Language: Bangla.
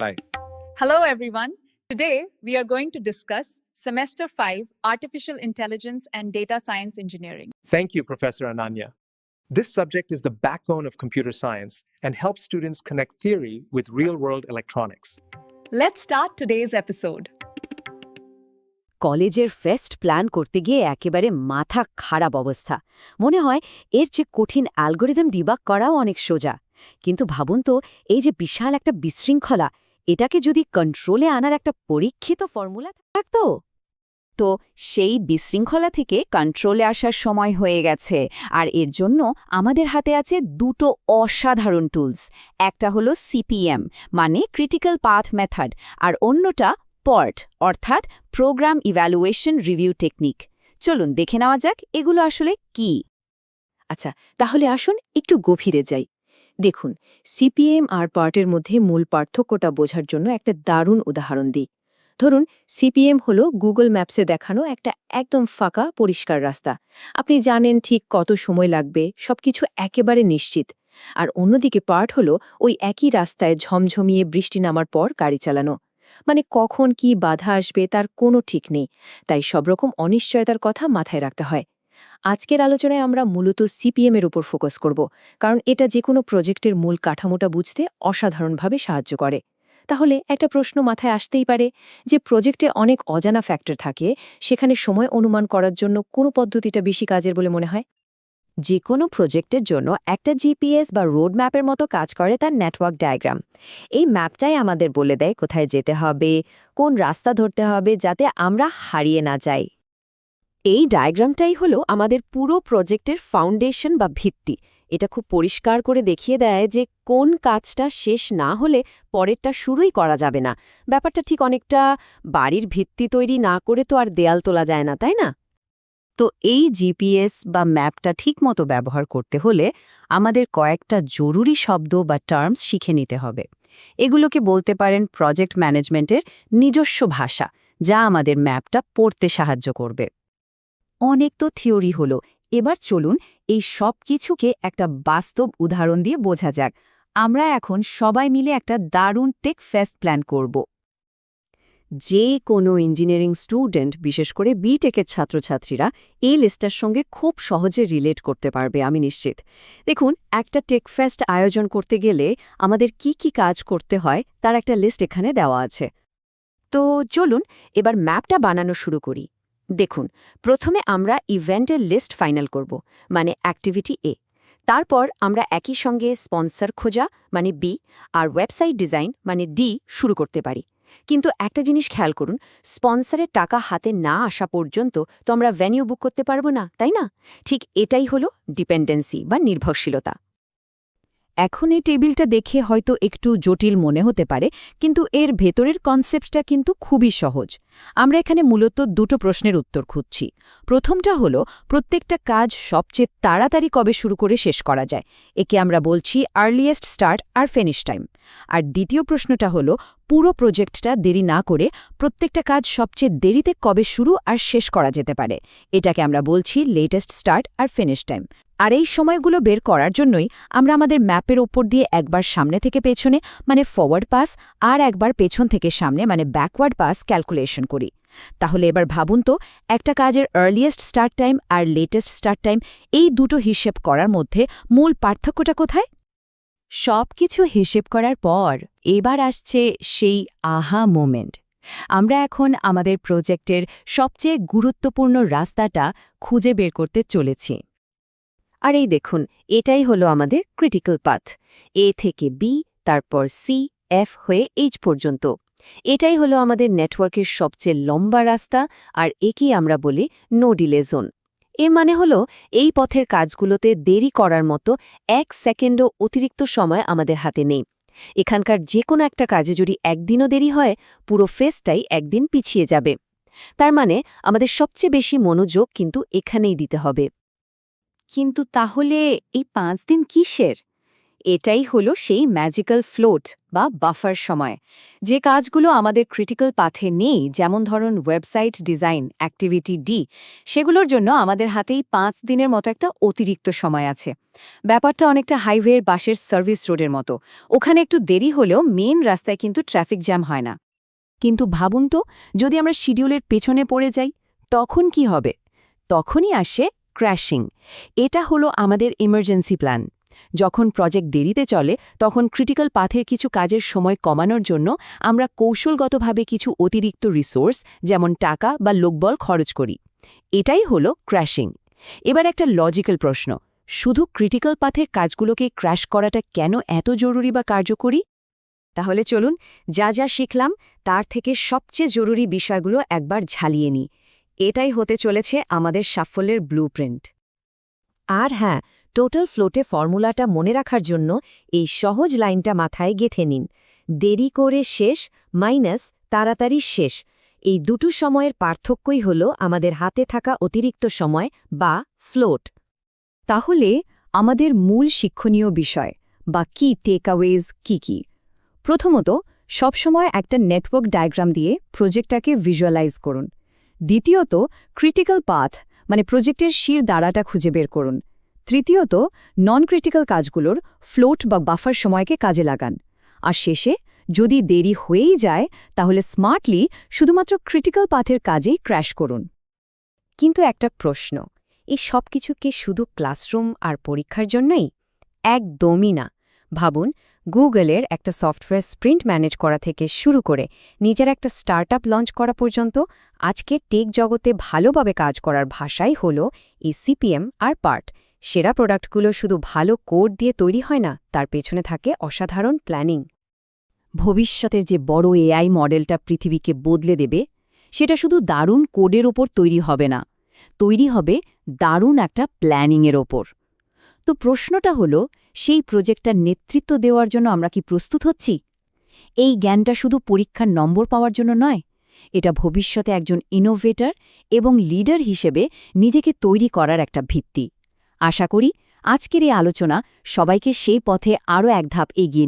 Bye. Hello, everyone. Today, we are going to discuss Semester 5 Artificial Intelligence and Data Science Engineering. Thank you, Professor Ananya. This subject is the backbone of computer science and helps students connect theory with real world electronics. Let's start today's episode. কলেজের ফেস্ট প্ল্যান করতে গিয়ে একেবারে মাথা খারাপ অবস্থা মনে হয় এর চেয়ে কঠিন অ্যালগোরিদম ডিবাগ করাও অনেক সোজা কিন্তু ভাবুন তো এই যে বিশাল একটা বিশৃঙ্খলা এটাকে যদি কন্ট্রোলে আনার একটা পরীক্ষিত ফর্মুলা থাকত, তো সেই বিশৃঙ্খলা থেকে কন্ট্রোলে আসার সময় হয়ে গেছে। আর এর জন্য আমাদের হাতে আছে দুটো অসাধারণ টুলস একটা হলো সিপিএম মানে ক্রিটিক্যাল পাথ মেথড আর অন্যটা পর্ট অর্থাৎ প্রোগ্রাম ইভ্যালুয়েশন রিভিউ টেকনিক চলুন দেখে নেওয়া যাক এগুলো আসলে কি। আচ্ছা তাহলে আসুন একটু গভীরে যাই। দেখুন, সিপিএম আর পার্টের মধ্যে মূল পার্থক্যটা বোঝার জন্য একটা দারুণ উদাহরণ দিই। ধরুন, সিপিএম হল গুগল ম্যাপসে দেখানো একটা একদম ফাঁকা, পরিষ্কার রাস্তা। আপনি জানেন ঠিক কত সময় লাগবে, সবকিছু একেবারে নিশ্চিত। আর অন্যদিকে পার্ট হল ওই একই রাস্তায় ঝমঝমিয়ে বৃষ্টি নামার পর গাড়ি চালানো। মানে কখন কি বাধা আসবে তার কোনো ঠিক নেই। তাই সবরকম অনিশ্চয়তার কথা মাথায় রাখতে হয়। আজকের আলোচনায় আমরা মূলত সিপিএম এর উপর ফোকাস করব, কারণ এটা যে কোনো প্রজেক্টের মূল কাঠামোটা বুঝতে অসাধারণভাবে সাহায্য করে। তাহলে একটা প্রশ্ন মাথায় আসতেই পারে যে প্রজেক্টে অনেক অজানা ফ্যাক্টর থাকে, সেখানে সময় অনুমান করার জন্য কোনো পদ্ধতিটা বেশি কাজের বলে মনে হয়? যে কোনো প্রজেক্টের জন্য একটা জিপিএস বা রোড ম্যাপের মতো কাজ করে তার নেটওয়ার্ক ডায়াগ্রাম এই ম্যাপটাই আমাদের বলে দেয় কোথায় যেতে হবে, কোন রাস্তা ধরতে হবে যাতে আমরা হারিয়ে না যাই। এই ডায়াগ্রামটাই হলো আমাদের পুরো প্রজেক্টের ফাউন্ডেশন বা ভিত্তি। এটা খুব পরিষ্কার করে দেখিয়ে দেয় যে কোন কাজটা শেষ না হলে পরেরটা শুরুই করা যাবে না। ব্যাপারটা ঠিক অনেকটা বাড়ির ভিত্তি তৈরি না করে তো আর দেয়াল তোলা যায় না, তাই না? তো এই জিপিএস বা ম্যাপটা ঠিকমতো ব্যবহার করতে হলে আমাদের কয়েকটা জরুরি শব্দ বা টার্মস শিখে নিতে হবে। এগুলোকে বলতে পারেন প্রজেক্ট ম্যানেজমেন্টের নিজস্ব ভাষা, যা আমাদের ম্যাপটা পড়তে সাহায্য করবে। অনেক তো থিওরি হলো। এবার চলুন এই সব কিছুকে একটা বাস্তব উদাহরণ দিয়ে বোঝা যাক। আমরা এখন সবাই মিলে একটা দারুণ টেক ফেস্ট প্ল্যান করব। যে কোনো ইঞ্জিনিয়ারিং স্টুডেন্ট, বিশেষ করে বিটেকের ছাত্রছাত্রীরা, এই লিস্টটার সঙ্গে খুব সহজে রিলেট করতে পারবে, আমি নিশ্চিত। দেখুন, একটা টেকফেস্ট আয়োজন করতে গেলে আমাদের কি কি কাজ করতে হয়, তার একটা লিস্ট এখানে দেওয়া আছে। তো চলুন, এবার ম্যাপটা বানানো শুরু করি। দেখুন, প্রথমে আমরা ইভেন্টের লিস্ট ফাইনাল করব মানে অ্যাক্টিভিটি এ। তারপর আমরা একই সঙ্গে স্পন্সর খোঁজা মানে বি, আর ওয়েবসাইট ডিজাইন মানে ডি, শুরু করতে পারি। কিন্তু একটা জিনিস খেয়াল করুন, স্পন্সরের টাকা হাতে না আসা পর্যন্ত তো আমরা ভেনিউ বুক করতে পারব না, তাই না? ঠিক এটাই হলো ডিপেন্ডেন্সি বা নির্ভরশীলতা। এখন এই টেবিলটা দেখে হয়তো একটু জটিল মনে হতে পারে, কিন্তু এর ভেতরের কনসেপ্টটা কিন্তু খুবই সহজ। আমরা এখানে মূলত দুটো প্রশ্নের উত্তর খুঁজছি। প্রথমটা হলো, প্রত্যেকটা কাজ সবচেয়ে তাড়াতাড়ি কবে শুরু করে শেষ করা যায়? একে আমরা বলছি আর্লিয়েস্ট স্টার্ট আর ফিনিশ টাইম আর দ্বিতীয় প্রশ্নটা হলো, পুরো প্রজেক্টটা দেরি না করে প্রত্যেকটা কাজ সবচেয়ে দেরিতে কবে শুরু আর শেষ করা যেতে পারে? এটাকে আমরা বলছি লেটেস্ট স্টার্ট আর ফিনিশ টাইম আর এই সময়গুলো বের করার জন্যই আমরা আমাদের ম্যাপের ওপর দিয়ে একবার সামনে থেকে পেছনে মানে ফরওয়ার্ড পাস আর একবার পেছন থেকে সামনে মানে ব্যাকওয়ার্ড পাস ক্যালকুলেশন করি। তাহলে এবার ভাবুন তো, একটা কাজের আর্লিয়েস্ট স্টার্ট টাইম আর লেটেস্ট স্টার্ট টাইম এই দুটো হিসেব করার মধ্যে মূল পার্থক্যটা কোথায়? সব কিছু হিসেব করার পর এবার আসছে সেই আহা মোমেন্ট আমরা এখন আমাদের প্রজেক্টের সবচেয়ে গুরুত্বপূর্ণ রাস্তাটা খুঁজে বের করতে চলেছি। আর এই দেখুন, এটাই হলো আমাদের ক্রিটিক্যাল পাথ এ থেকে বি তারপর সি এফ হয়ে এইচ পর্যন্ত। এটাই হলো আমাদের নেটওয়ার্কের সবচেয়ে লম্বা রাস্তা, আর একেই আমরা বলি নো ডিলে জোন। এর মানে হলো, এই পথের কাজগুলোতে দেরি করার মতো এক সেকেন্ডও অতিরিক্ত সময় আমাদের হাতে নেই। এখানকার যে কোনো একটা কাজে যদি একদিনও দেরি হয়, পুরো ফেসটাই একদিন পিছিয়ে যাবে। তার মানে আমাদের সবচেয়ে বেশি মনোযোগ কিন্তু এখানেই দিতে হবে। কিন্তু তাহলে এই পাঁচ দিন কিসের? এটাই হলো সেই ম্যাজিক্যাল ফ্লোট বা বাফার সময়। যে কাজগুলো আমাদের ক্রিটিক্যাল পাথে নেই, যেমন ধরুন ওয়েবসাইট ডিজাইন অ্যাক্টিভিটি ডি সেগুলোর জন্য আমাদের হাতেই পাঁচ দিনের মতো একটা অতিরিক্ত সময় আছে। ব্যাপারটা অনেকটা হাইওয়ের বাসের সার্ভিস রোডের মতো। ওখানে একটু দেরি হলেও মেন রাস্তায় কিন্তু ট্রাফিক জ্যাম হয় না। কিন্তু ভাবুন তো, যদি আমরা শিডিউলের পেছনে পড়ে যাই, তখন কি হবে? তখনই আসে ক্র্যাশিং এটা হলো আমাদের ইমার্জেন্সি প্ল্যান যখন প্রজেক্ট দেরিতে চলে, তখন ক্রিটিক্যাল পাথের কিছু কাজের সময় কমানোর জন্য আমরা কৌশলগতভাবে কিছু অতিরিক্ত রিসোর্স, যেমন টাকা বা লোকবল খরচ করি। এটাই হলো ক্র্যাশিং। এবার একটা লজিক্যাল প্রশ্ন। শুধু ক্রিটিক্যাল পাথের কাজগুলোকে ক্র্যাশ করাটা কেন এত জরুরি বা কার্যকরী? তাহলে চলুন, যা যা শিখলাম, তার থেকে সবচেয়ে জরুরি বিষয়গুলো একবার ঝালিয়ে নিই। এটাই হতে চলেছে আমাদের সাফল্যের ব্লুপ্রিন্ট। আর হ্যাঁ টোটাল ফ্লোটে ফর্মুলাটা মনে রাখার জন্য এই সহজ লাইনটা মাথায় গেথে নিন। দেরি করে শেষ মাইনাস তাড়াতাড়ি শেষ। এই দুটো সময়ের পার্থক্যই হল আমাদের হাতে থাকা অতিরিক্ত সময় বা ফ্লোট। তাহলে আমাদের মূল শিক্ষণীয় বিষয়, বা কি টেকঅ্যাওয়েজ কি কি? প্রথমত, সবসময় একটা নেটওয়ার্ক ডায়াগ্রাম দিয়ে প্রজেক্টটাকে ভিজুয়ালাইজ করুন। দ্বিতীয়ত ক্রিটিক্যাল পাথ মানে প্রজেক্টের শির দাঁড়াটা খুঁজে বের করুন। তৃতীয়ত নন ক্রিটিক্যাল কাজগুলোর ফ্লোট বা বাফার সময়কে কাজে লাগান। আর শেষে, যদি দেরি হয়েই যায়, তাহলে স্মার্টলি শুধুমাত্র ক্রিটিক্যাল পাথের কাজেই ক্র্যাশ করুন। কিন্তু একটা প্রশ্ন, এই সব কিছু কি শুধু ক্লাসরুম আর পরীক্ষার জন্যই? একদমই না। ভাবুন গুগলের একটা সফটওয়্যার স্প্রিন্ট ম্যানেজ করা থেকে শুরু করে নিজের একটা স্টার্টআপ লঞ্চ করা পর্যন্ত আজকে টেক জগতে ভালোভাবে কাজ করার ভাষাই হল এই সিপিএম আর পার্ট। সেরা প্রোডাক্টগুলো শুধু ভালো কোড দিয়ে তৈরি হয় না, তার পেছনে থাকে অসাধারণ প্ল্যানিং। ভবিষ্যতের যে বড় এআই মডেলটা পৃথিবীকে বদলে দেবে, সেটা শুধু দারুণ কোডের ওপর তৈরি হবে না, তৈরি হবে দারুণ একটা প্ল্যানিংয়ের ওপর। তো প্রশ্নটা হলো, সেই প্রজেক্টটার নেতৃত্ব দেওয়ার জন্য আমরা কি প্রস্তুত হচ্ছি? এই জ্ঞানটা শুধু পরীক্ষার নম্বর পাওয়ার জন্য নয়, এটা ভবিষ্যতে একজন ইনোভেটর এবং লিডার হিসেবে নিজেকে তৈরি করার একটা ভিত্তি। আশা করি আজকের এই আলোচনা সবাইকে সেই পথে আরও এক ধাপ এগিয়ে